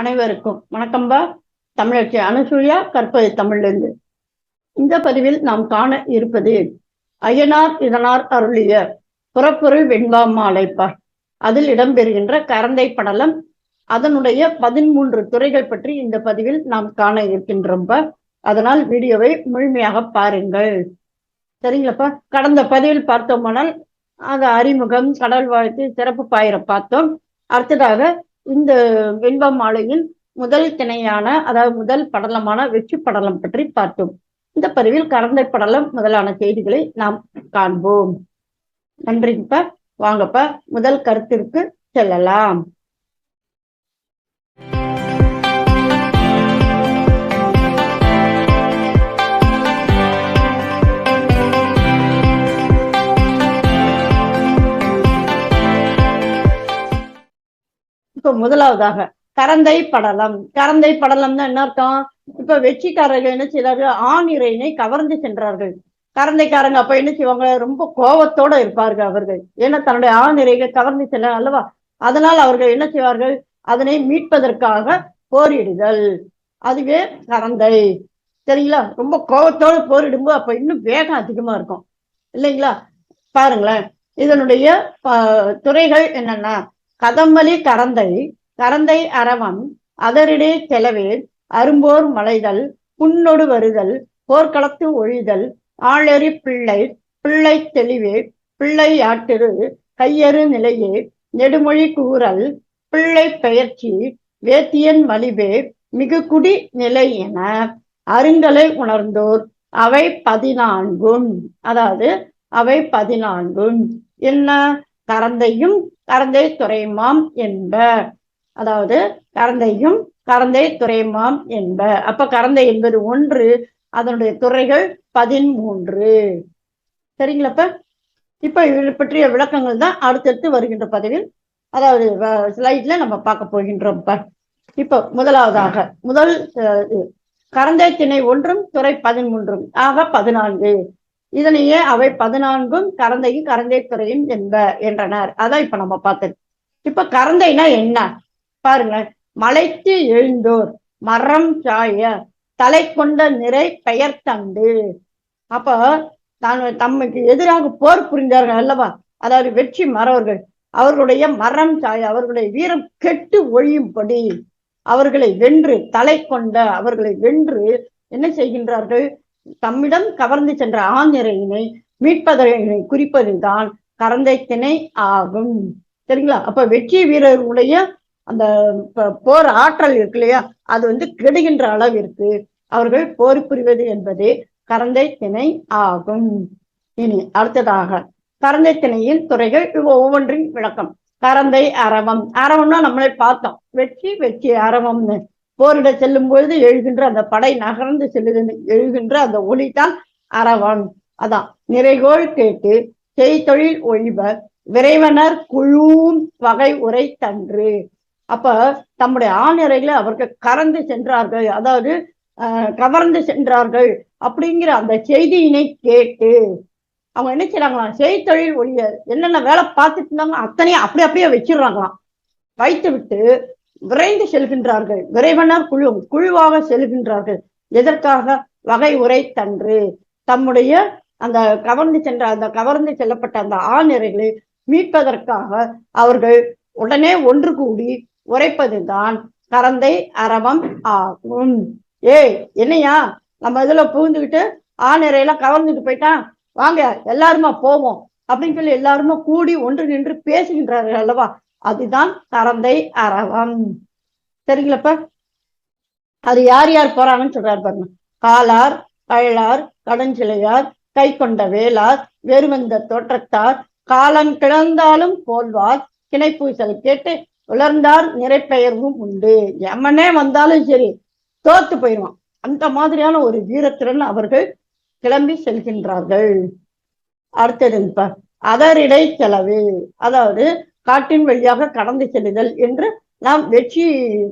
அனைவருக்கும் வணக்கம்பா தமிழச்சி அனுசூயா கற்பது தமிழிலிருந்து. இந்த பதிவில் நாம் காண இருப்பது அய்யனார் இதனார் அருளிய புறப்பொருள் வெண்பா மாலைப்பா அதில் இடம்பெறுகின்ற கரந்தை படலம் அதனுடைய பதிமூன்று துறைகள் பற்றி இந்த பதிவில் நாம் காண இருக்கின்றோம்ப்பா அதனால் வீடியோவை முழுமையாக பாருங்கள். சரிங்களாப்பா கடந்த பதிவில் பார்த்தோமானால் அது அறிமுகம் கடல் வாழ்த்து சிறப்பு பாயிர பார்த்தோம். அடுத்ததாக இந்த வெண்பா மாலையின் முதல் திணையான அதாவது முதல் படலமான வெற்றி படலம் பற்றி பார்த்தோம். இந்த பதிவில் கரந்தை படலம் முதலான செய்திகளை நாம் காண்போம். நன்றிப்ப வாங்கப்ப முதல் கருத்திற்கு செல்லலாம். இப்ப முதலாவதாக கரந்தை படலம். கரந்தை படலம்னா என்ன அர்த்தம்? இப்ப வெற்றிக்காரர்கள் என்ன செய்யறாரு ஆண் கவர்ந்து சென்றார்கள். கரந்தைக்காரங்க அப்ப என்ன செய்வாங்க? ரொம்ப கோபத்தோட இருப்பார்கள் அவர்கள். ஏன்னா தன்னுடைய ஆண் கவர்ந்து செல்ல அல்லவா? அதனால் அவர்கள் என்ன செய்வார்கள்? அதனை மீட்பதற்காக போரிடுதல். அதுவே கரந்தை. சரிங்களா? ரொம்ப கோபத்தோடு போரிடும்போது அப்ப இன்னும் வேகம் அதிகமா இருக்கும். இல்லைங்களா? பாருங்களேன். இதனுடைய துறைகள் என்னன்னா கதம்பலி கரந்தை கரந்தை அரவம் அதரிடே செலவே அரும்போர் மலைதல் புன்னொடு வருதல் போர்க்களத்து ஒழிதல் ஆளெறி பிள்ளை பிள்ளை தெளிவே பிள்ளை ஆட்டிரு கையறு நிலையே நெடுமொழி கூறல் பிள்ளை பெயர்ச்சி வேத்தியன் மலிவே மிகு குடி நிலை என அருங்கலை உணர்ந்தோர் அவை பதினான்கும் அதாவது அவை பதினான்கும் என்ன? கரந்தையும் கரந்தை துறைமாம் என்ப. அதாவது கரந்தையும் கரந்தை துறைமாம் என்ப. அப்ப கரந்தை என்பது ஒன்று அதனுடைய துறைகள் பதிமூன்று சரிங்களாப்ப இப்ப இதை பற்றிய விளக்கங்கள் தான் அடுத்தடுத்து வருகின்ற பதவியில் அதாவது ஸ்லைட்ல நம்ம பார்க்க போகின்றோம் இப்ப. முதலாவதாக முதல் கரந்தை திணை ஒன்றும் துறை பதிமூன்றும் ஆக பதினான்கு. இதனையே அவை பதினான்கும் கரந்தையும் கரந்தை துறையும் என்ப என்றனர். அதான் இப்ப நம்ம பார்த்தது. இப்ப கரந்தைனா என்ன? பாருங்க. மலைக்கு எழுந்தோர் மரம் சாய தலை கொண்ட நிறை பெயர் தண்டு அப்ப தான் தம்மைக்கு எதிராக போர் புரிந்தார்கள் அல்லவா? அதாவது வெற்றி மறவர்கள். அவர்களுடைய மரம் சாய அவர்களுடைய வீரம் கெட்டு ஒழியும்படி அவர்களை வென்று தலை கொண்ட அவர்களை வென்று என்ன செய்கின்றார்கள்? தம்மிடம் கவர்ந்து சென்ற ஆஞ்சரையினை மீட்பதனை குறிப்பதுதான் கரந்தை திணை ஆகும். சரிங்களா? அப்ப வெற்றி வீரர்களுடைய அந்த போர் ஆற்றல் இருக்கு இல்லையா? அது வந்து கெடுகின்ற அளவிற்கு அவர்கள் போர் புரிவது என்பது கரந்தை திணை ஆகும். இனி அடுத்ததாக கரந்தை திணையின் துறைகள் ஒவ்வொன்றின் விளக்கம். கரந்தை அரவம். அரவம்னா நம்மளே பார்த்தோம். வெற்றி வெற்றி அரவம்னு. போரிட செல்லும் பொழுது எழுகின்ற அந்த படை நகர்ந்து செல்லுகின்ற எழுகின்ற அந்த ஒளிதான் அறவன் அதான். நிறைகோள் கேட்டு செய்தொழில் ஒழிவர் விரைவனர் குழுவும் வகை உரை தன்று. அப்ப தம்முடைய ஆணிறைகளை அவர்கள் கறந்து சென்றார்கள். அதாவது கவர்ந்து சென்றார்கள் அப்படிங்கிற அந்த செய்தியினை கேட்டு அவங்க என்ன செய்யறாங்களாம் செய்தொழில் ஒழிய என்னென்ன வேலை பார்த்துட்டு இருந்தாங்க அத்தனையும் அப்படி அப்படியே வச்சிடுறாங்களாம். வைத்து விட்டு விரைந்து செல்கின்றார்கள். விரைவனர் குழு குழுவாக செல்கின்றார்கள். எதற்காக? வகை உரை தன்று. தம்முடைய அந்த கவர்ந்து சென்ற அந்த கவர்ந்து செல்லப்பட்ட அந்த ஆணிறைகளை மீட்பதற்காக அவர்கள் உடனே ஒன்று கூடி உரைப்பதுதான் கரந்தை அரவம் ஆகும். ஏய் என்னையா? நம்ம இதுல புகுந்துக்கிட்டு ஆணிறையெல்லாம் கவர்ந்துட்டு போயிட்டான் வாங்க எல்லாருமா போவோம். அப்படின்னு சொல்லி எல்லாருமா கூடி ஒன்று நின்று பேசுகின்றார்கள் அல்லவா? அதுதான் கரந்தை அரவம் சரிங்களப்ப அது யார் யார் போறாங்கன்னு சொல்றாரு பாருங்க. காலார் கள்ளார் கடஞ்சிலையார் கை கொண்ட வேளார் வெறுவந்த தோற்றத்தார் காலம் கிளந்தாலும் போல்வார் கிணைப்பூசல் கேட்டு உலர்ந்தார் நிறைப்பெயர்வும் உண்டு. எமனே வந்தாலும் சரி தோத்து போயிடுவான். அந்த மாதிரியான ஒரு வீரத்துடன் அவர்கள் கிளம்பி செல்கின்றார்கள். அடுத்தது அதரிடை செலவு. அதாவது காட்டின் வழியாக கடந்து செல்லுதல் என்று நாம் வெற்றி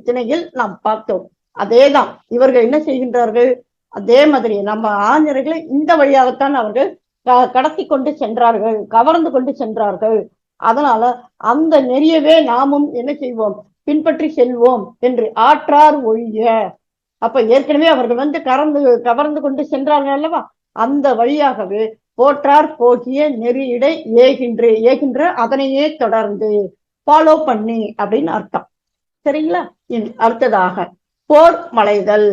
திணையில் நாம் பார்த்தோம். அதேதான் இவர்கள் என்ன செய்கின்றார்கள்? அதே மாதிரி நம்ம ஆஞ்சர்களை இந்த வழியாகத்தான் அவர்கள் கடத்தி கொண்டு சென்றார்கள் கவர்ந்து கொண்டு சென்றார்கள். அதனால அந்த நெறியவே நாமும் என்ன செய்வோம்? பின்பற்றி செல்வோம் என்று ஆற்றார் ஒழிய. அப்ப ஏற்கனவே அவர்கள் வந்து கறந்து கவர்ந்து கொண்டு சென்றார்கள் அல்லவா? அந்த வழியாகவே போற்றார் போகிய நெறியிடை ஏகின்ற ஏகின்ற அதனையே தொடர்ந்து ஃபாலோ பண்ணி அப்படின்னு அர்த்தம். சரிங்களா? அடுத்ததாக போர் மலைதல்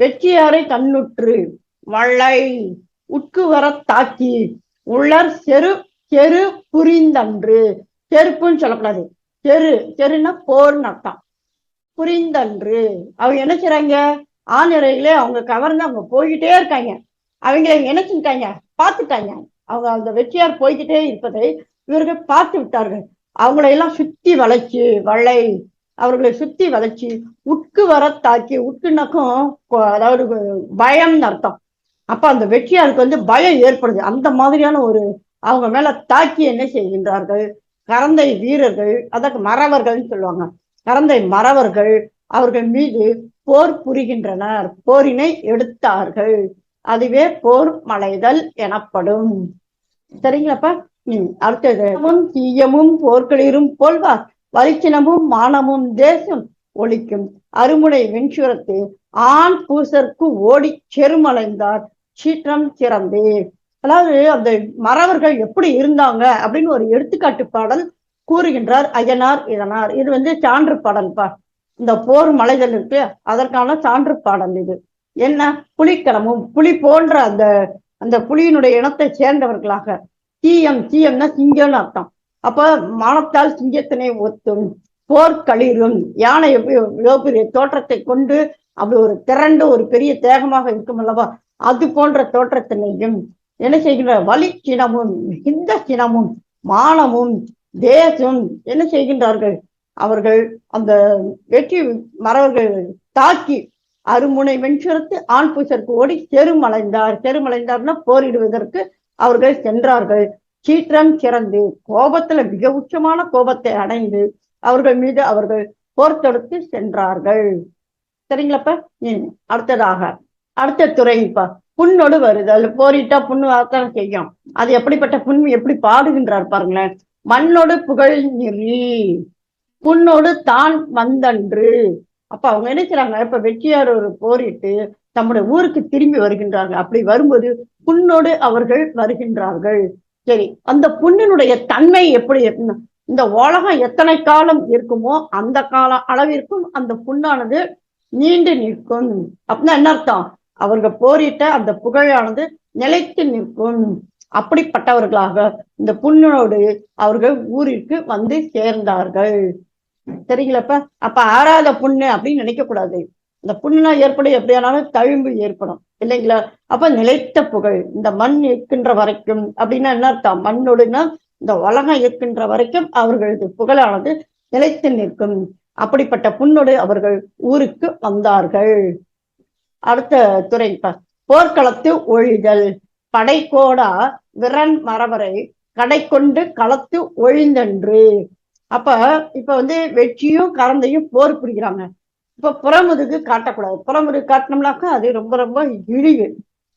வெற்றியாரை கண்ணுற்று மழை உட்கு வர தாக்கி உள்ளர் செரு செரு புரிந்தன்று. செருப்புன்னு சொல்லக்கூடாது. செரு செருன்னா போர்னு அர்த்தம். புரிந்தன்று. அவங்க என்ன செய்றாங்க? ஆணிரையிலே அவங்க கவர்ந்து அவங்க போய்கிட்டே இருக்காங்க. அவங்களை என்ன பார்த்துட்டாங்க அவங்க அந்த வெற்றியார் போய்கிட்டே இருப்பதை இவர்கள் பார்த்து விட்டார்கள். அவங்களை எல்லாம் சுத்தி வளைச்சு வளை அவர்களை சுத்தி வளைச்சு உட்கு வர தாக்கி உட்குனாக்கும் அதாவது பயம்னு அர்த்தம். அப்ப அந்த வெற்றியாருக்கு வந்து பயம் ஏற்படுது. அந்த மாதிரியான ஒரு அவங்க மேல தாக்கி என்ன செய்கின்றார்கள்? கரந்தை வீரர்கள் அதற்கு மறவர்கள்னு சொல்லுவாங்க. கரந்தை மறவர்கள் அவர்கள் மீது போர் புரிகின்றனர். போரினை எடுத்தார்கள். அதுவே போர் மலைதல் எனப்படும். சரிங்களாப்பா? உம் அடுத்தது. தீயமும் போர்க்களிரும் போல்வார் வலிச்சினமும் மானமும் தேசம் ஒழிக்கும். அருமுனை வெண்சுரத்து ஆண் பூசற்கு ஓடி செருமலைந்தார். சீற்றம் சிறந்து. அதாவது அந்த மறவர்கள் எப்படி இருந்தாங்க அப்படின்னு ஒரு எடுத்துக்காட்டு பாடல் கூறுகின்றார் அய்யனார் இதனார் இது வந்து சான்று பாடல்பா. இந்த போர் மலைதல் இருக்கு அதற்கான சான்று பாடல் இது. என்ன? புலிக்கலமும் புலி போன்ற அந்த அந்த புலியினுடைய இனத்தை சேர்ந்தவர்களாக. சீயம் சீயம்னா சிங்கம்னு அர்த்தம். அப்ப மானத்தால் சிங்கத்தினை ஒத்தும் போர்க்களிரும் யானை பெரிய தோற்றத்தை கொண்டு அப்படி ஒரு திரண்டு ஒரு பெரிய தேகமாக இருக்கும் அல்லவா? அது போன்ற தோற்றத்தினையும் என்ன செய்கின்ற வலி சினமும் ஹிந்த சினமும் மானமும் தேசம் என்ன செய்கின்றார்கள்? அவர்கள் அந்த வெற்றி மறவர்கள் தாக்கி அருமுனை வெண்சுரத்து ஆண் புசற்கு ஓடி செருமலைந்தார். செருமலைந்தார்னா போரிடுவதற்கு அவர்கள் சென்றார்கள். சீற்றம் சிறந்து கோபத்துல மிக உச்சமான கோபத்தை அடைந்து அவர்கள் மீது அவர்கள் போர் தொடுத்து சென்றார்கள். சரிங்களாப்ப அடுத்ததாக அடுத்த துறைப்பா புண்ணோடு வருதல். போரிட்டா புண்ணு வரத்தான் செய்யும். அது எப்படிப்பட்ட புண் எப்படி பாடுகின்றார் பாருங்களேன். மண்ணோடு புகழ் நெறி புண்ணோடு தான் வந்தன்று. அப்ப அவங்க என்ன செய்றாங்க? இப்ப வெற்றியார் ஒரு போரிட்டு தம்முடைய ஊருக்கு திரும்பி வருகின்றார்கள். அப்படி வரும்போது புண்ணோடு அவர்கள் வருகின்றார்கள். சரி அந்த புண்ணினுடைய தன்மை எப்படி இந்த உலகம் எத்தனை காலம் இருக்குமோ அந்த கால அளவிற்கும் அந்த புண்ணானது நீண்டு நிற்கும். அப்படின்னா என்ன அர்த்தம்? அவர்கள் போரிட்ட அந்த புகழானது நிலைத்து நிற்கும். அப்படிப்பட்டவர்களாக இந்த புண்ணோடு அவர்கள் ஊரிற்கு வந்து சேர்ந்தார்கள். சரிங்களாப்பா அப்ப ஆறாத புண்ணு அப்படின்னு நினைக்க கூடாது. இந்த புண்ணுனா ஏற்படும். எப்படியானாலும் தழும்பு ஏற்படும். இல்லைங்களா? அப்ப நிலைத்த புகழ் இந்த மண் இருக்கின்ற வரைக்கும் அப்படின்னா என்ன அர்த்தம்? மண்ணோடுனா இந்த உலகம் இருக்கின்ற வரைக்கும் அவர்களது புகழானது நிலைத்து நிற்கும். அப்படிப்பட்ட புண்ணோடு அவர்கள் ஊருக்கு வந்தார்கள். அடுத்த துறை போர்க்களத்து ஒழிதல். படைக்கோடா விரன் மரவரை கடை கொண்டு களத்து ஒழிந்தன்று. அப்ப இப்ப வந்து வெற்றியும் கரந்தையும் போர் புரிகிறாங்க இப்ப புறமுதுகு காட்டக்கூடாது. புறமுதுகு காட்டினோம்னாக்கா அது ரொம்ப ரொம்ப இழிவு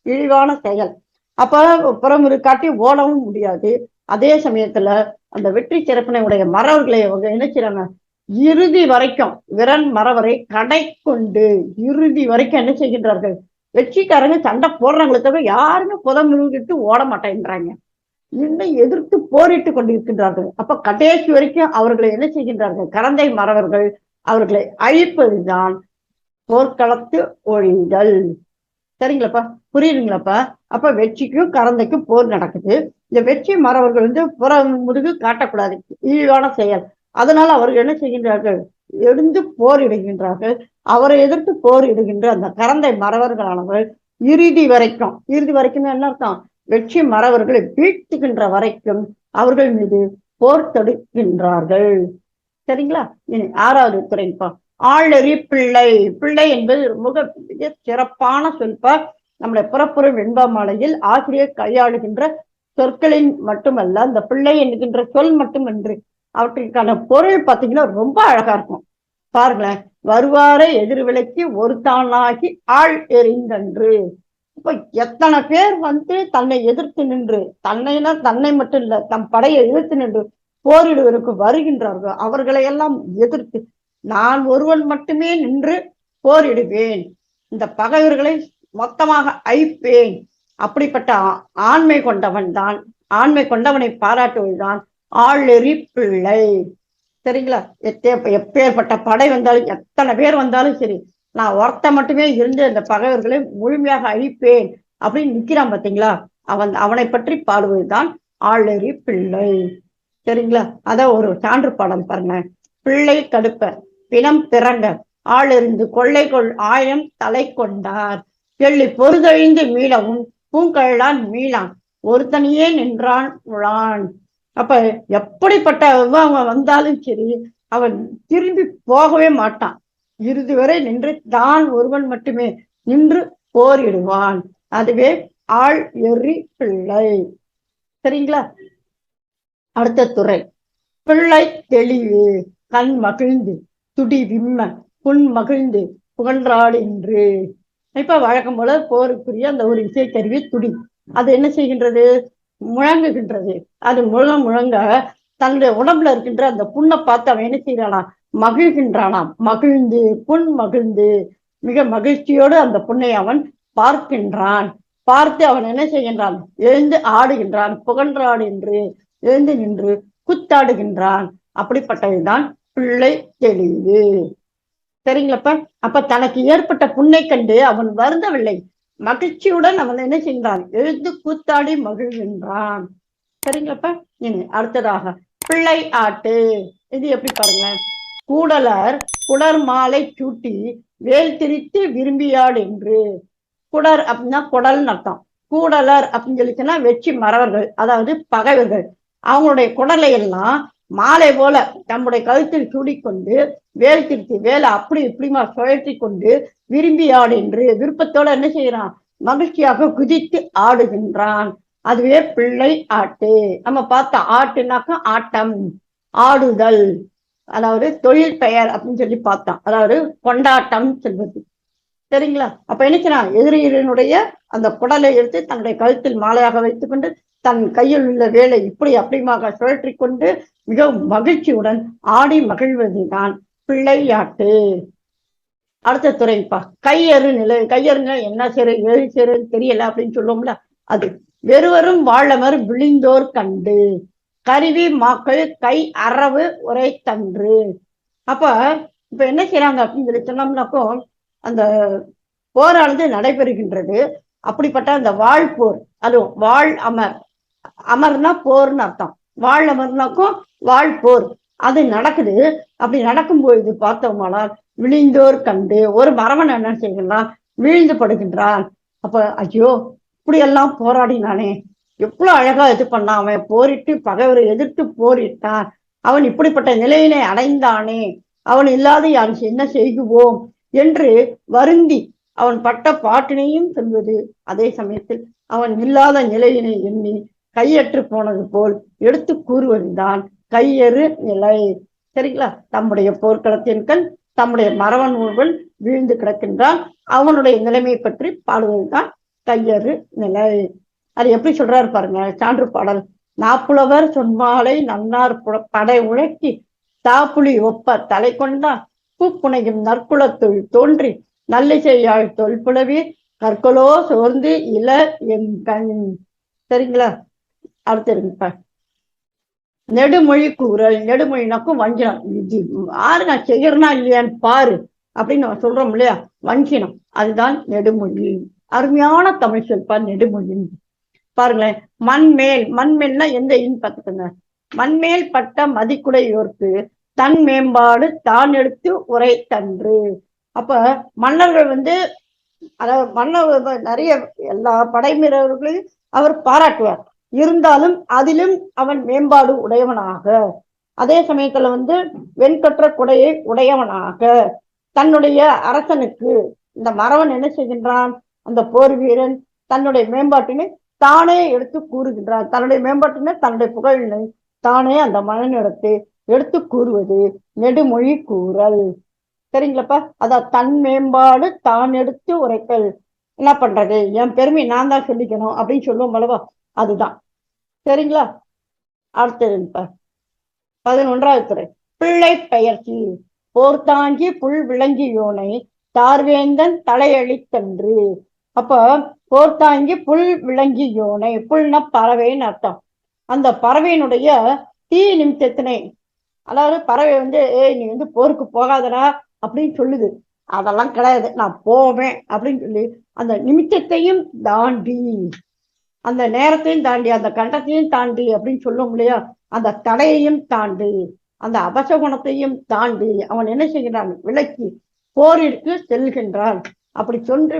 இழிவான செயல். அப்ப புறமுதுகு காட்டி ஓடவும் முடியாது. அதே சமயத்துல அந்த வெற்றி சிறப்பினை உடைய மறவர்களை அவங்க என்ன இறுதி வரைக்கும் விரன் மறவரை கடை கொண்டு இறுதி வரைக்கும் என்ன செய்கின்றார்கள்? வெற்றிக்காரங்க சண்டை போடுறாங்களே தவிர யாருமே புதமுழுகிட்டு ஓட மாட்டேன்றாங்க. இன்னும் எதிர்த்து போரிட்டு கொண்டிருக்கின்றார்கள். அப்ப கடைசி வரைக்கும் அவர்களை என்ன செய்கின்றார்கள்? கரந்தை மறவர்கள் அவர்களை அழிப்பதுதான் போர்க்களத்து ஒழிதல். சரிங்களாப்பா? புரியுதுங்களாப்பா? அப்ப வெற்றிக்கும் கரந்தைக்கும் போர் நடக்குது. இந்த வெற்றி மறவர்கள் வந்து புற முதுகு காட்டக்கூடாது. இழிவான செயல். அதனால அவர்கள் என்ன செய்கின்றார்கள்? எழுந்து போரிடுகின்றார்கள். அவரை எதிர்த்து போரிடுகின்ற அந்த கரந்தை மறவர்களானவர்கள் இறுதி வரைக்கும் இறுதி வரைக்கும் என்ன அர்த்தம்? வெற்றி மறவர்களை வீழ்த்துகின்ற வரைக்கும் அவர்கள் மீது போர் தொடுக்கின்றார்கள். சரிங்களா? இனி ஆறாவது துறைப்பா ஆளறி பிள்ளை. பிள்ளை என்பது மிக மிக சிறப்பான சொல்பா. நம்முடைய புறப்புற வெண்பாமாலையில் ஆசிரியர் கையாளுகின்ற சொற்களின் மட்டுமல்ல அந்த பிள்ளை என்கின்ற சொல் மட்டுமன்று அவற்றுக்கான பொருள் பார்த்தீங்கன்னா ரொம்ப அழகா இருக்கும். பாருங்களேன். வருவாரை எதிர்விலைக்கு ஒரு தானாகி ஆள் எறிந்தன்று. இப்ப எத்தனை பேர் வந்து தன்னை எதிர்த்து நின்று தன்னைனா தன்னை மட்டும் இல்ல தம் படையை எதிர்த்து நின்று போரிடுவதற்கு வருகின்றார்கள் அவர்களை எல்லாம் எதிர்த்து நான் ஒருவன் மட்டுமே நின்று போரிடுவேன். இந்த பகைவர்களை மொத்தமாக அழிப்பேன். அப்படிப்பட்ட ஆண்மை கொண்டவன் தான் ஆண்மை கொண்டவனை பாராட்டுவதுதான் ஆளெறி பிள்ளை. சரிங்களா? எத்தே எப்பேற்பட்ட படை வந்தாலும் எத்தனை பேர் வந்தாலும் சரி நான் ஒருத்த மட்டுமே இருந்து அந்த பகைவர்களை முழுமையாக அழிப்பேன் அப்படின்னு நிக்கிறான் பாத்தீங்களா? அவன் அவனை பற்றி பாடுவதுதான் ஆளெறி பிள்ளை. சரிங்களா? அத ஒரு சான்று பாடம் பாருங்க. பிள்ளை கடுப்ப பிணம் பிறங்க ஆளெறிந்து கொள்ளை கொள் ஆயம் தலை கொண்டார். எள்ளி பொறுதழிந்து மீளவும் பூங்கழலான் மீளான். ஒருத்தனையே நின்றான் உழான் அப்ப எப்படிப்பட்ட அவன் வந்தாலும் சரி அவன் திரும்பி போகவே மாட்டான். இறுதி வரை நின்று தான் ஒருவன் மட்டுமே நின்று போரிடுவான். அதுவே ஆள் எறி பிள்ளை. சரிங்களா? அடுத்த துறை. பிள்ளை தெளிவு கண் மகிழ்ந்து துடி விம்ம புண் மகிழ்ந்து புகன்றாடின்று இப்ப வழக்கம் போல போருக்குரிய அந்த ஒரு இசைக்கருவி துடி. அது என்ன செய்கின்றது? முழங்குகின்றது. அது முழங்க முழங்க தன்னுடைய உடம்புல இருக்கின்ற அந்த புண்ணை பார்த்து அவன் என்ன செய்யறானா மகிழ்கின்றானாம். மகிழ்ந்து புன் மகிழ்ந்து மிக மகிழ்ச்சியோடு அந்த புண்ணை அவன் பார்க்கின்றான். பார்த்து அவன் என்ன செய்கின்றான்? எழுந்து ஆடுகின்றான் புகன்றாடு என்று எழுந்து நின்று குத்தாடுகின்றான். அப்படிப்பட்டதுதான் பிள்ளை தெளிவு. சரிங்களப்ப? அப்ப தனக்கு ஏற்பட்ட புண்ணை கண்டு அவன் வருந்தவில்லை. மகிழ்ச்சியுடன் அவன் என்ன செய்கிறான் எழுந்து கூத்தாடி மகிழ்கின்றான். சரிங்களப்ப? இனி அடுத்ததாக பிள்ளை ஆட்டு. இது எப்படி பாருங்களேன்? கூடலர் குடர் மாலை சூட்டி வேல் திரித்து விரும்பியாடு என்று. குடர் அப்படின்னா குடல் அர்த்தம். கூடலர் அப்படின்னு சொல்லிச்சுன்னா வெற்றி மறவர்கள் அதாவது பகைவர்கள். அவங்களுடைய குடலை எல்லாம் மாலை போல தம்முடைய கழுத்தில் சூடிக்கொண்டு வேல் திருத்தி வேலை அப்படி இப்படிமா சுழற்றி கொண்டு விரும்பி ஆடு என்று விருப்பத்தோட என்ன செய்யறான்? மகிழ்ச்சியாக குதித்து ஆடுகின்றான். அதுவே பிள்ளை ஆட்டு. நம்ம பார்த்த ஆட்டுனாக்கா ஆட்டம் ஆடுதல். அதாவது தொழில் பெயர் அப்படின்னு சொல்லி பார்த்தான். அதாவது கொண்டாட்டம் சொல்வது. சரிங்களா? அப்ப என்ன எதிரியினுடைய அந்த குடலை எடுத்து தன்னுடைய கழுத்தில் மாலையாக வைத்துக்கொண்டு தன் கையில் உள்ள வேலை இப்படி அப்படிமாக சுழற்றி கொண்டு மிகவும் மகிழ்ச்சியுடன் ஆடி மகிழ்வதுதான் பிள்ளையாட்டு. அடுத்த துறைப்பா. கையறு நிலை கையறுங்க என்ன சேரு ஏழு சேருன்னு தெரியல அப்படின்னு சொல்லுவோம்ல. அது வெறுவரும் வாழமர் விழிந்தோர் கண்டு. கருவி மாக்கள் கை அறவு உரை தன்று. அப்ப இப்ப என்ன செய்யறாங்க அப்படின்னு சொல்லி சொன்னோம்னாக்கோ அந்த போரானது நடைபெறுகின்றது. அப்படிப்பட்ட அந்த வாழ் போர் அதுவும் வாழ் அமர். அமர்னா போர்னு அர்த்தம். வாழ் அமர்னாக்கும் வாழ் போர் அது நடக்குது. அப்படி நடக்கும்பொழுது பார்த்தோமானால் விழிந்தோர் கண்டு ஒரு மரவன் என்ன செய்கிறான் விழுந்து படுகின்றான். அப்ப ஐயோ இப்படி எல்லாம் போராடினானே. எவ்வளவு அழகா இது பண்ணான் அவன் போரிட்டு பகைவரை எதிர்த்து போரிட்டான். அவன் இப்படிப்பட்ட நிலையினை அடைந்தானே. அவன் இல்லாத யான் என்ன செய்குவோம் என்று வருந்தி அவன் பட்ட பாட்டினையும் சொல்வது அதே சமயத்தில் அவன் இல்லாத நிலையினை எண்ணி கையற்று போனது போல் எடுத்து கூறுவதுதான் கையறு நிலை. சரிங்களா? தம்முடைய போர்க்களத்தின் கண் தம்முடைய மரவன் ஒருவன் வீழ்ந்து கிடக்கின்றான். அவனுடைய நிலைமை பற்றி பாடுவதுதான் கையறு நிலை. அது எப்படி சொல்றாரு பாருங்க சான்று பாடல். நாப்புலவர் சொன்மாலை நன்னார் படை உழக்கி தாப்புலி ஒப்ப தலை கொண்டான் பூப்புனையும் நற்குலத்துள் தோன்றி நல்லிசையாழ் தொல்புலவி கற்களோ சோர்ந்து இல என் கண் சரிங்களா? அடுத்து நெடுமொழி கூறல் நெடுமொழினாக்கும் வஞ்சினம். இது யாரு நான் செய்யறனா இல்லையான்னு பாரு அப்படின்னு நம்ம சொல்றோம் இல்லையா? வஞ்சினம். அதுதான் நெடுமொழி. அருமையான தமிழ் சொல்பா நெடுமொழி பாருங்களேன் மண்மேல் மண்மேல்னா எந்த இன் பார்த்துக்கோங்க மண்மேல் பட்ட மதிக்குடையோர்க்கு தன் மேம்பாடு தான் எடுத்து உரை தன்று. அப்ப மன்னர்கள் வந்து அதாவது மன்னர் நிறைய எல்லா படைமீரர்களையும் அவர் பாராட்டுவார். இருந்தாலும் அதிலும் அவன் மேம்பாடு உடையவனாக. அதே சமயத்துல வந்து வெண்கற்ற குடையை உடையவனாக. தன்னுடைய அரசனுக்கு இந்த மறவன் என்ன செய்கின்றான்? அந்த போர் வீரன் தன்னுடைய மேம்பாட்டினை தானே எடுத்து கூறுகின்றார். தன்னுடைய மேம்பாட்டினை தன்னுடைய புகழினை தானே அந்த மன்னனிடத்தை எடுத்து கூறுவது. நெடுமொழி கூறல். சரிங்களாப்பா? அதான் தன் மேம்பாடு தான் எடுத்து உரைக்கல் என்ன பண்றது? என் பெருமை நான் தான் சொல்லிக்கணும் அப்படின்னு சொல்லுவோம் அல்லவா? அதுதான். சரிங்களா? அடுத்ததுப்பா பதினொன்றாவது துறை. பிள்ளை பெயர்ச்சி. போர்த்தாங்கி புல் விளங்கி யோனை தார்வேந்தன் தலையளித்தன்று. அப்ப போர்த்தாங்கி புல் விளங்கி யோனை புல்னா பறவைன்னு அர்த்தம். அந்த பறவையினுடைய தீ நிமித்தத்தினை அதாவது பறவை வந்து ஏய் நீ வந்து போருக்கு போகாதடா அப்படின்னு சொல்லுது. அதெல்லாம் கிடையாது. நான் போவேன் அப்படின்னு சொல்லி அந்த நிமித்தத்தையும் தாண்டி அந்த நேரத்தையும் தாண்டி அந்த கண்டத்தையும் தாண்டி அப்படின்னு சொல்லும் இல்லையா? அந்த தடையையும் தாண்டி அந்த அபசகுணத்தையும் தாண்டி அவன் என்ன செய்கிறான்? விலக்கி போரிற்கு செல்கின்றான். அப்படி சென்று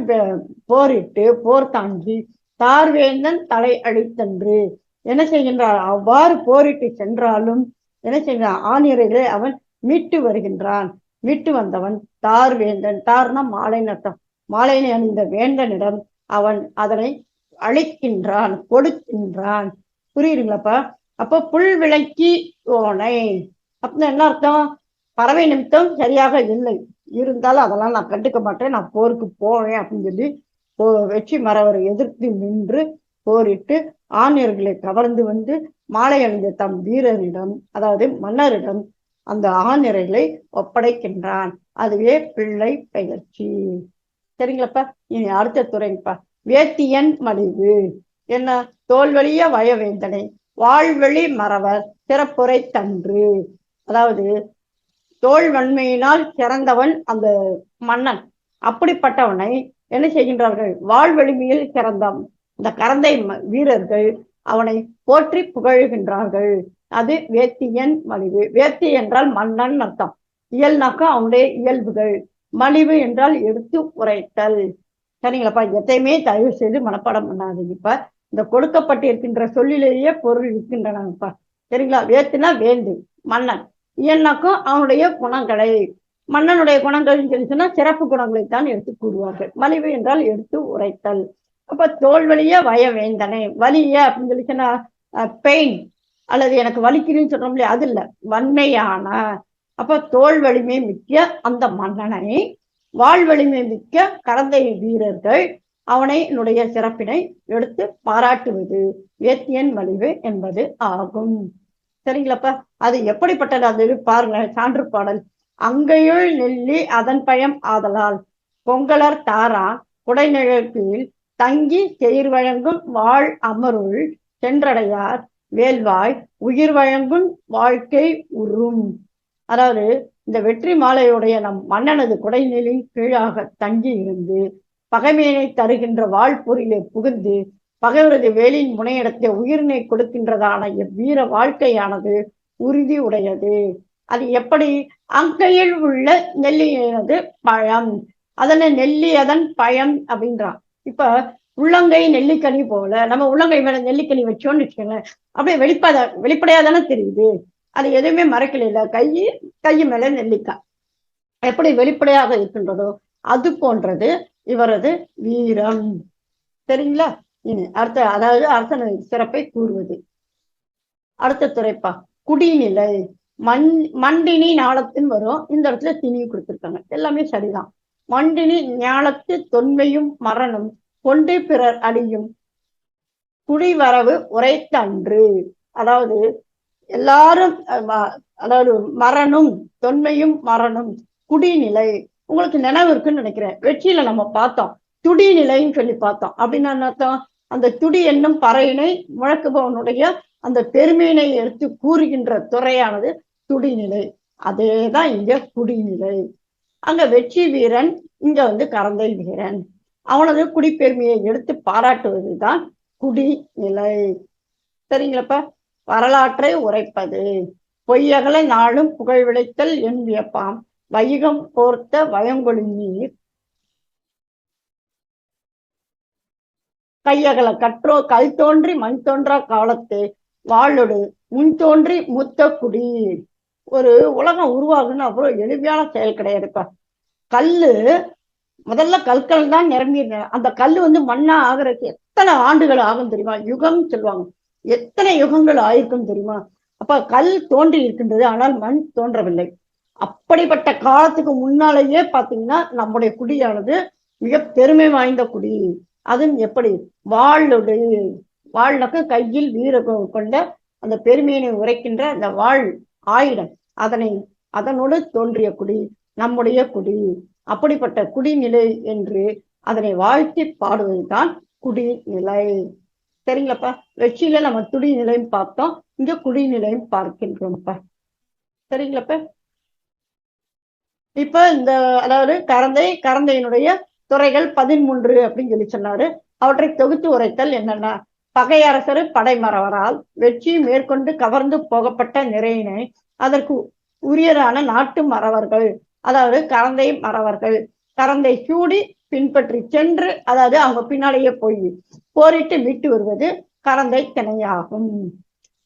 போரிட்டு போர் தாண்டி தார்வேந்தன் தலை அழித்தன்று என்ன செய்கின்றான் அவ்வாறு போரிட்டு சென்றாலும் என்ன செய்கிறான் ஆணியரைகளை அவன் மீட்டு வருகின்றான். மீட்டு வந்தவன் தார் வேந்தன் தார்னா மாலை நட்டம் மாலை அணிந்த வேந்தனிடம் அவன் அதனை அழிக்கின்றான் கொடுக்கின்றான். புரியுதுங்களாப்பா? அப்போ புல் விளக்கி ஓனை. அப்படின்னு என்ன அர்த்தம்? பறவை நிமித்தம் சரியாக இல்லை. இருந்தாலும் அதெல்லாம் நான் கண்டுக்க மாட்டேன். நான் போருக்கு போவேன் அப்படின்னு சொல்லி போ- வெற்றி மறவரை எதிர்த்து நின்று போரிட்டு ஆணியர்களை கவர்ந்து வந்து மாலை அணிந்த தம் வீரரிடம் அதாவது மன்னரிடம் அந்த ஆணிரைகளை ஒப்படைக்கின்றான். அதுவே பிள்ளை பயிற்சி. சரிங்களாப்பா? இனி அடுத்த துறைங்கப்பா வேத்தியன் மலிவு. என்ன? தோல்வழிய வயவேந்தனை வாழ்வழி மறவர் சிறப்புரை தன்று. அதாவது தோல் வன்மையினால் சிறந்தவன் அந்த மன்னன். அப்படிப்பட்டவனை என்ன செய்கின்றார்கள்? வாழ்வெளிமையில் சிறந்தவன் இந்த கரந்தை ம- வீரர்கள் அவனை போற்றி புகழுகின்றார்கள். அது வேத்தியன் மலிவு. வேத்தி என்றால் மன்னன் அர்த்தம். இயல்னாக்கா அவனுடைய இயல்புகள். மலிவு என்றால் எடுத்து உரைத்தல். சரிங்களாப்பா? எதையுமே தயவு செய்து மனப்பாடம் பண்ணாதீங்கப்பா. இந்த கொடுக்கப்பட்டிருக்கின்ற சொல்லிலேயே பொருள் இருக்கின்றனப்பா சரிங்களா? வேத்துனா வேந்து மன்னன். இயல்னாக்கும் அவனுடைய குணங்களை மன்னனுடைய குணங்கள்னு சொல்லி சொன்னா சிறப்பு குணங்களை தான் எடுத்து கூறுவார்கள். மலிவு என்றால் எடுத்து உரைத்தல். அப்ப தோல் வயவேந்தனை வலிய அப்படின்னு சொல்லி சொன்னா பெயின் அல்லது எனக்கு வலிக்கிறேன்னு சொல்றோம் இல்லையா? அது இல்ல. வன்மையான. அப்ப தோல் வலிமை மிக்க அந்த மன்னனை வாழ் வலிமை மிக்க கரந்தை வீரர்கள் அவனை என்னுடைய சிறப்பினை எடுத்து பாராட்டுவது. வேத்தியன் மலிவு என்பது ஆகும். சரிங்களாப்பா? அது எப்படிப்பட்டது அது பாருங்க சான்று பாடல். அங்கையுள் நெல்லி அதன் பயம் ஆதலால். பொங்கலர் தாரா குடைநிழல் கீழ் தங்கி செயிர் வழங்கும் வாழ் அமருள் சென்றடையார். வேல்வாய் உயிர் வழங்கும் வாழ்க்கை உறும். அதாவது இந்த வெற்றி மாலையுடைய நம் மன்னனது குடைநிலின் கீழாக தங்கி இருந்து பகைமையினை தருகின்ற வாழ்பொறிலே புகுந்து பகைவரது வேலின் முனையிடத்தை உயிரினை கொடுக்கின்றதான இவ்வீர வாழ்க்கையானது உறுதி உடையது அது எப்படி? அங்கையில் உள்ள நெல்லியானது பழம். அதனை நெல்லி அதன் பழம் அப்படின்றான். இப்ப உள்ளங்கை நெல்லிக்கனி போல நம்ம உள்ளங்கை மேல நெல்லிக்கனி வச்சோம்னு வச்சுக்கோங்களேன். அப்படியே வெளிப்பட வெளிப்படையா தானே தெரியுது. அது எதுவுமே மறைக்கல கை கை மேல நெல்லிக்காய். எப்படி வெளிப்படையாக இருக்கின்றதோ அது போன்றது இவரது வீரம். சரிங்களா இனி அடுத்த அதாவது அரசன சிறப்பை கூறுவது. அடுத்த துறைப்பா குடிநிலை. மண் மண்டினி ஞாலத்தின் வரும். இந்த இடத்துல திணி கொடுத்துருக்காங்க. எல்லாமே சரிதான். மண்டினி ஞாலத்து தொன்மையும் மரணம். கொண்டு பிறர் அழியும். குடிவரவு உரைத்தன்று. அதாவது எல்லாரும் அதாவது மரணம் தொன்மையும் மரணம். குடிநிலை. உங்களுக்கு நினைவு இருக்குன்னு நினைக்கிறேன். வெற்றியில நம்ம பார்த்தோம். துடிநிலைன்னு சொல்லி பார்த்தோம். அப்படின்னா என்ன அர்த்தம்? அந்த துடி என்னும் பறையினை முழக்குபவனுடைய அந்த பெருமையினை எடுத்து கூறுகின்ற துறையானது துடிநிலை. அதேதான் இங்க குடிநிலை. அங்க வெற்றி வீரன் இங்க வந்து கரந்தை வீரன். அவனது குடிப்பெருமையை எடுத்து பாராட்டுவதுதான் குடிநிலை. சரிங்களப்ப? வரலாற்றை உரைப்பது. பொய்யகலை நாளும் புகழ் விளைத்தல் என் வியப்பாம். வைகம் போர்த்த வயங்கொழி நீர் கையகல கற்றோ கல் தோன்றி மண் தோன்றா காலத்து வாழொடு முன் தோன்றி முத்த குடி. ஒரு உலகம் உருவாகுன்னு அவ்வளவு எளிமையான செயல் கிடையாதுப்பா. கல்லு முதல்ல கற்கள் தான் நிரம்பி அந்த கல்லு வந்து மண்ணா ஆகுறதுக்கு எத்தனை ஆண்டுகள் ஆகும் தெரியுமா? யுகம் சொல்லுவாங்க. எத்தனை யுகங்கள் ஆயிருக்கும் தெரியுமா? அப்ப கல் தோன்றி இருக்கின்றது ஆனால் மண் தோன்றவில்லை. அப்படிப்பட்ட காலத்துக்கு முன்னாலேயே பாத்தீங்கன்னா நம்முடைய குடியானது மிக பெருமை வாய்ந்த குடி. அதுவும் எப்படி? வாளுடைய வாழ்னாக்க கையில் வீர கொண்ட அந்த பெருமையினை உரைக்கின்ற அந்த வாழ் ஆயுதம் அதனை அதனோடு தோன்றிய குடி நம்முடைய குடி. அப்படிப்பட்ட குடிநிலை என்று அதனை வாழ்த்தி பாடுவதுதான் குடிநிலை. சரிங்களாப்பா? வெற்றியில நம்ம துடிநிலையும் பார்த்தோம். இங்க குடிநிலையும் பார்க்கின்றோம்ப்பா. சரிங்களாப்பா? இப்ப இந்த அதாவது கரந்தை கரந்தையினுடைய துறைகள் பதிமூன்று அப்படின்னு சொல்லி சொன்னாரு. அவற்றை தொகுத்து உரைத்தல் என்னன்னா பகையரசர் படைமறவரால் வெற்றி மேற்கொண்டு கவர்ந்து போகப்பட்ட நிறையினை அதற்கு உரியரான நாட்டு மறவர்கள் அதாவது கரந்தை மறவர்கள் கரந்தை சூடி பின்பற்றி சென்று அதாவது அவங்க பின்னாலேயே போய் போரிட்டு மீட்டு வருவது கரந்தை திணையாகும்.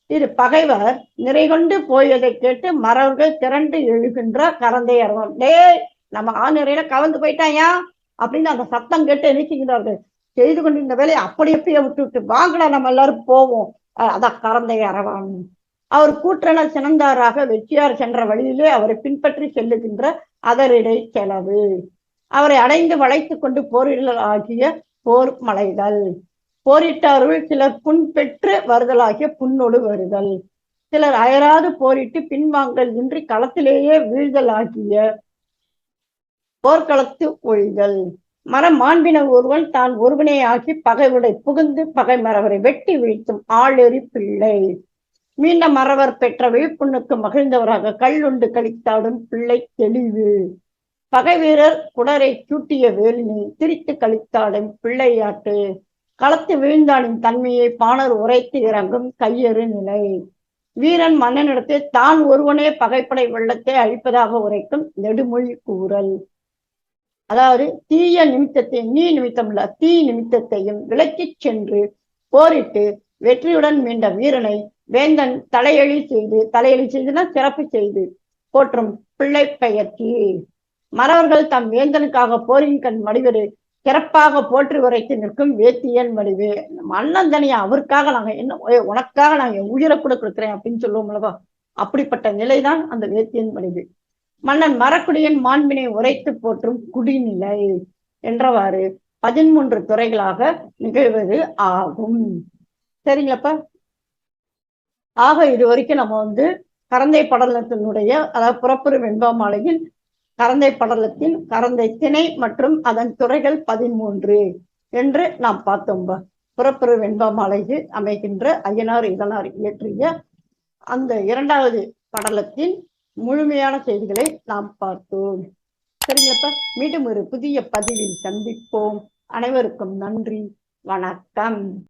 இது பகைவர் நிறை கொண்டு போயதை கேட்டு மறவர்கள் திரண்டு எழுகின்ற கரந்தை அருவம். டேய் நம்ம ஆ நிறையில கவர்ந்து போயிட்டாயா அப்படின்னு அந்த சத்தம் கேட்டு நினைச்சுகிறார்கள் செய்து கொண்டிருந்த வேலையை அப்படி அப்படியே விட்டு விட்டு வாங்கடா நம்ம எல்லாரும் போவோம். அதான் கறந்த அரவம் அவர் கூற்றன சினந்தாராக வெற்றியார் சென்ற வழியிலே அவரை பின்பற்றி செல்லுகின்ற அதரிடை செலவு. அவரை அடைந்து வளைத்துக் கொண்டு போரிடல் ஆகிய போர் மலைகள். போரிட்டார்கள் சிலர் புண் பெற்று வருதலாகிய புண்ணொடு வருதல் சிலர் அயராது போரிட்டு பின்வாங்கல் இன்றி களத்திலேயே வீழ்தல் ஆகிய போர்க்களத்து ஒழிதல் மரம் மாண்பின ஒருவன் தான் ஒருவனே ஆகி பகைவுடை புகுந்து பகை மறவரை வெட்டி வீழ்த்தும் ஆளெறி பிள்ளை. மீண்ட மறவர் பெற்ற விழிப்புண்ணுக்கு மகிழ்ந்தவராக கல்லுண்டு கழித்தாடும் பிள்ளை தெளிவு. பகை வீரர் குடரை சூட்டிய வேலினை திரித்து கழித்தாடும் பிள்ளையாட்டு. களத்து வீழ்ந்தாளின் தன்மையை பாணர் உரைத்து இறங்கும் கையறு நிலை. வீரன் மன்னனிடத்தில் தான் ஒருவனே பகைப்படை வெள்ளத்தை அழிப்பதாக உரைக்கும் நெடுமொழி கூறல். அதாவது தீய நிமித்தத்தை நீ நிமித்தம் இல்ல தீ நிமித்தத்தையும் விலக்கிச் சென்று போரிட்டு வெற்றியுடன் மீண்ட வீரனை வேந்தன் தலையெழி செய்து தலையெழி செய்துனா சிறப்பு செய்து போற்றும் பிள்ளை பெயர்ச்சி மறவர்கள் தம் வேந்தனுக்காக போரின் கண் மடிவரு சிறப்பாக போற்றி உரைத்து நிற்கும் வேத்தியன் மடிவு. அண்ணன் தனியா அவருக்காக நாங்க என்ன உனக்காக நாங்க என் உயிரை கூட கொடுக்குறேன் அப்படின்னு சொல்லுவோம்லவா அப்படிப்பட்ட நிலைதான் அந்த வேத்தியன் மடிவு. மன்னன் மரக்குடியின் மாண்பினை உரைத்து போற்றும் குடிநிலை என்றவாறு பதிமூன்று துறைகளாக நிகழ்வது ஆகும். சரிங்களாப்பா? ஆக இது வரைக்கும் நம்ம வந்து கரந்தை படலத்தினுடைய அதாவது புறப்புறு வெண்பாமாலையில் கரந்தை படலத்தின் கரந்தை திணை மற்றும் அதன் துறைகள் பதிமூன்று என்று நாம் பார்த்தோம் புறப்புறு வெண்பாமாலையில் அமைகின்ற ஐயனார் இதனார் இயற்றிய அந்த இரண்டாவது படலத்தின் முழுமையான செய்திகளை நாம் பார்த்தோம். சரிங்கப்பா மீண்டும் ஒரு புதிய பதிவில் சந்திப்போம். அனைவருக்கும் நன்றி. வணக்கம்.